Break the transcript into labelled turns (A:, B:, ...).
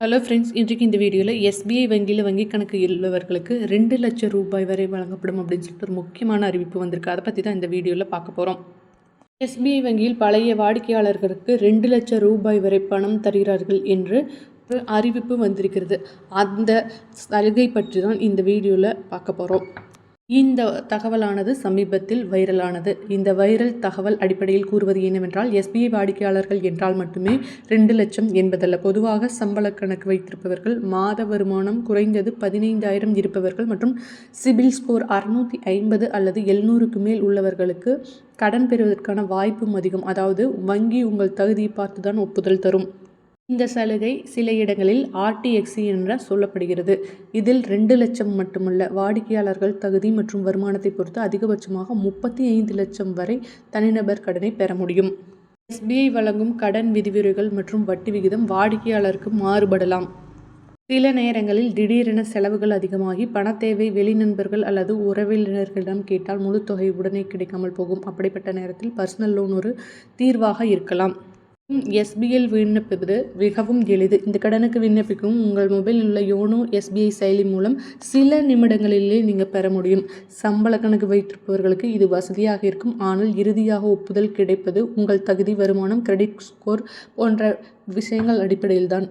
A: Hello friends இன்றைக்கு இந்த வீடியோவில் எஸ்பிஐ வங்கியில் வங்கி கணக்கு உள்ளவர்களுக்கு ரெண்டு லட்சம் ரூபாய் வரை வழங்கப்படும் அப்படின்னு சொல்லிட்டு ஒரு முக்கியமான அறிவிப்பு வந்திருக்கு. அதை பற்றி தான் இந்த வீடியோவில் பார்க்க போகிறோம் எஸ்பிஐ வங்கியில் பழைய வாடிக்கையாளர்களுக்கு ரெண்டு லட்சம் ரூபாய் வரை பணம் தருகிறார்கள் என்று ஒரு அறிவிப்பு வந்திருக்கிறது. அந்த சலுகை பற்றி தான் இந்த வீடியோவில் பார்க்க போகிறோம் இந்த தகவலானது சமீபத்தில் வைரலானது. இந்த வைரல் தகவல் அடிப்படையில் கூறுவது என்னவென்றால் எஸ்பிஐ வாடிக்கையாளர்கள் என்றால் மட்டுமே ரெண்டு லட்சம் என்பதல்ல. பொதுவாக சம்பள கணக்கு வைத்திருப்பவர்கள் மாத வருமானம் குறைந்தது பதினைந்தாயிரம் இருப்பவர்கள் மற்றும் சிபில் ஸ்கோர் அறுநூற்றி ஐம்பது அல்லது எழுநூறுக்கு மேல் உள்ளவர்களுக்கு கடன் பெறுவதற்கான வாய்ப்பும் அதிகம். அதாவது வங்கி உங்கள் தகுதியை பார்த்து தான் ஒப்புதல் தரும். இந்த சலுகை சில இடங்களில் ஆர்டிஎக்ஸி என்ற சொல்லப்படுகிறது. இதில் ரெண்டு லட்சம் மட்டுமல்ல வாடிக்கையாளர்கள் தகுதி மற்றும் வருமானத்தை பொறுத்து அதிகபட்சமாக முப்பத்தி ஐந்து லட்சம் வரை தனிநபர் கடனை பெற முடியும். எஸ்பிஐ வழங்கும் கடன் விதிமுறைகள் மற்றும் வட்டி விகிதம் வாடிக்கையாளருக்கு மாறுபடலாம். சில நேரங்களில் திடீரென செலவுகள் அதிகமாகி பணத்தேவை வெளிநண்பர்கள் அல்லது உறவினர்களிடம் கேட்டால் முழு தொகை உடனே கிடைக்காமல் போகும். அப்படிப்பட்ட நேரத்தில் பர்சனல் லோன் ஒரு தீர்வாக இருக்கலாம். எஸ்பிஎல் விண்ணப்பிப்பது மிகவும் எளிது. இந்த கடனுக்கு விண்ணப்பிக்கும் உங்கள் மொபைலில் உள்ள யோனோ எஸ்பிஐ செயலி மூலம் சில நிமிடங்களிலே நீங்கள் பெற முடியும். சம்பள கணக்கு வைத்திருப்பவர்களுக்கு இது வசதியாக இருக்கும். ஆனால் இறுதியாக ஒப்புதல் கிடைப்பது உங்கள் தகுதி வருமானம் கிரெடிட் ஸ்கோர் போன்ற விஷயங்கள் அடிப்படையில் தான்